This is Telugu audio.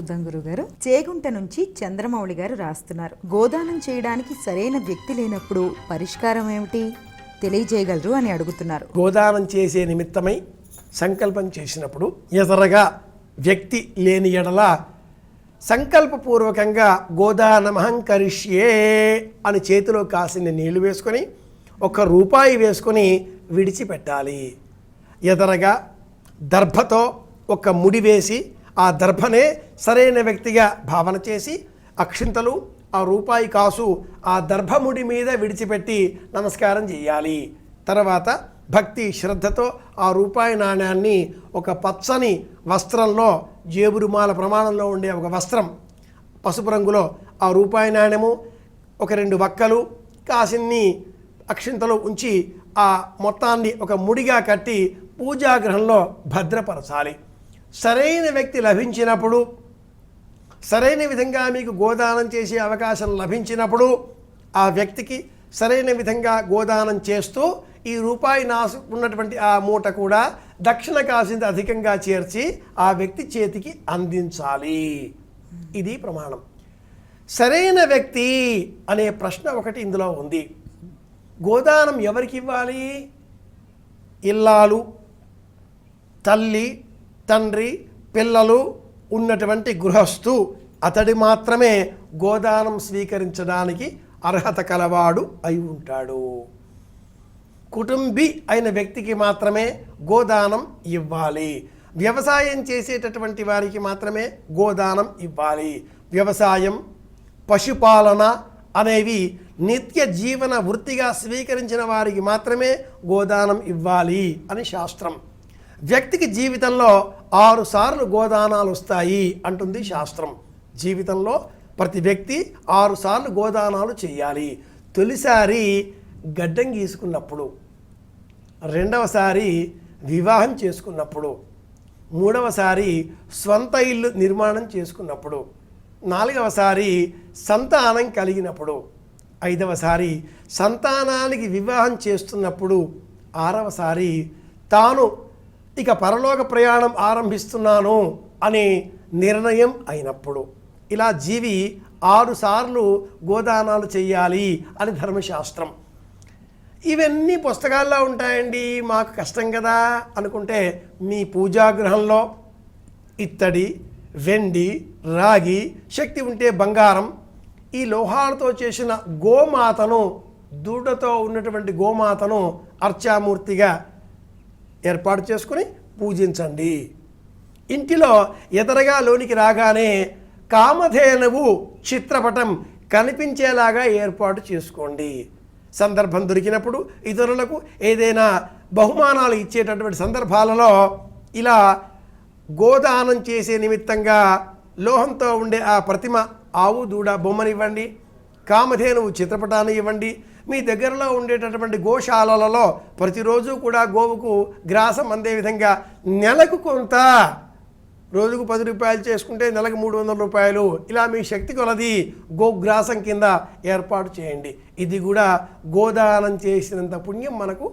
చూద్దాం గురుగారు. చేగుంట నుంచి చంద్రమౌళి గారు రాస్తున్నారు. గోదానం చేయడానికి సరైన వ్యక్తి లేనప్పుడు పరిష్కారం ఏమిటి? తెలియజేయగలరు అని అడుగుతున్నారు. గోదానం చేసే నిమిత్తమై సంకల్పం చేసినప్పుడు ఎదరగా వ్యక్తి లేని ఎడల సంకల్పపూర్వకంగా గోదానమహం కరిష్యే అని చేతిలో కాసిన నీళ్ళు వేసుకొని ఒక రూపాయి వేసుకొని విడిచిపెట్టాలి. ఎదరగా దర్భతో ఒక ముడి వేసి ఆ దర్భనే సరైన వ్యక్తిగా భావన చేసి అక్షింతలు ఆ రూపాయి కాసు ఆ దర్భముడి మీద విడిచిపెట్టి నమస్కారం చేయాలి. తర్వాత భక్తి శ్రద్ధతో ఆ రూపాయి నాణ్యాన్ని ఒక పచ్చని వస్త్రంలో జేబురుమాల ప్రమాణంలో ఉండే ఒక వస్త్రం పసుపు రంగులో ఆ రూపాయి నాణ్యము ఒక రెండు వక్కలు కాసిన్ని అక్షింతలు ఉంచి ఆ మొత్తాన్ని ఒక ముడిగా కట్టి పూజాగ్రహంలో భద్రపరచాలి. సరైన వ్యక్తి లభించినప్పుడు సరైన విధంగా మీకు గోదానం చేసే అవకాశం లభించినప్పుడు ఆ వ్యక్తికి సరైన విధంగా గోదానం చేస్తూ ఈ రూపాయి నాసు ఉన్నటువంటి ఆ మూట కూడా దక్షిణ కాసింది అధికంగా చేర్చి ఆ వ్యక్తి చేతికి అందించాలి. ఇది ప్రమాణం. సరైన వ్యక్తి అనే ప్రశ్న ఒకటి ఇందులో ఉంది. గోదానం ఎవరికి ఇవ్వాలి? ఇల్లాలు తల్లి తండ్రి పిల్లలు ఉన్నటువంటి గృహస్థు అతడి మాత్రమే గోదానం స్వీకరించడానికి అర్హత కలవాడు అయి ఉంటాడు. కుటుంబి అయిన వ్యక్తికి మాత్రమే గోదానం ఇవ్వాలి. వ్యవసాయం చేసేటటువంటి వారికి మాత్రమే గోదానం ఇవ్వాలి. వ్యవసాయం పశుపాలన అనేవి నిత్య జీవన వృత్తిగా స్వీకరించిన వారికి మాత్రమే గోదానం ఇవ్వాలి అని శాస్త్రం. వ్యక్తికి జీవితంలో ఆరు సార్లు గోదానాలు వస్తాయి అంటుంది శాస్త్రం. జీవితంలో ప్రతి వ్యక్తి ఆరు సార్లు గోదానాలు చేయాలి. తొలిసారి గడ్డం గీసుకున్నప్పుడు రెండవసారి వివాహం చేసుకున్నప్పుడు మూడవసారి స్వంత ఇల్లు నిర్మాణం చేసుకున్నప్పుడు నాలుగవసారి సంతానం కలిగినప్పుడు ఐదవసారి సంతానానికి వివాహం చేస్తున్నప్పుడు ఆరవసారి తాను ఇక పరలోక ప్రయాణం ఆరంభిస్తున్నాను అనే నిర్ణయం అయినప్పుడు. ఇలా జీవి ఆరుసార్లు గోదానాలు చేయాలి అని ధర్మశాస్త్రం. ఇవన్నీ పుస్తకాల్లో ఉంటాయండి మాకు కష్టం కదా అనుకుంటే మీ పూజాగృహంలో ఇత్తడి వెండి రాగి శక్తి ఉంటే బంగారం ఈ లోహాలతో చేసిన గోమాతను దూడతో ఉన్నటువంటి గోమాతను అర్చామూర్తిగా ఏర్పాటు చేసుకుని పూజించండి. ఇంటిలో ఎదరగా లోనికి రాగానే కామధేనువు చిత్రపటం కనిపించేలాగా ఏర్పాటు చేసుకోండి. సందర్భం దొరికినప్పుడు ఇతరులకు ఏదైనా బహుమానాలు ఇచ్చేటటువంటి సందర్భాలలో ఇలా గోదానం చేసే నిమిత్తంగా లోహంతో ఉండే ఆ ప్రతిమ ఆవు దూడ బొమ్మనివ్వండి. కామధేనువు చిత్రపటాన్ని ఇవ్వండి. మీ దగ్గరలో ఉండేటటువంటి గోశాలలలో ప్రతిరోజు కూడా గోవుకు గ్రాసం అందే విధంగా నెలకు కొంత. రోజుకు పది రూపాయలు చేసుకుంటే నెలకు మూడు వందల రూపాయలు. ఇలా మీ శక్తి కొలది గోగ్రాసం కింద ఏర్పాటు చేయండి. ఇది కూడా గోదానం చేసినంత పుణ్యం మనకు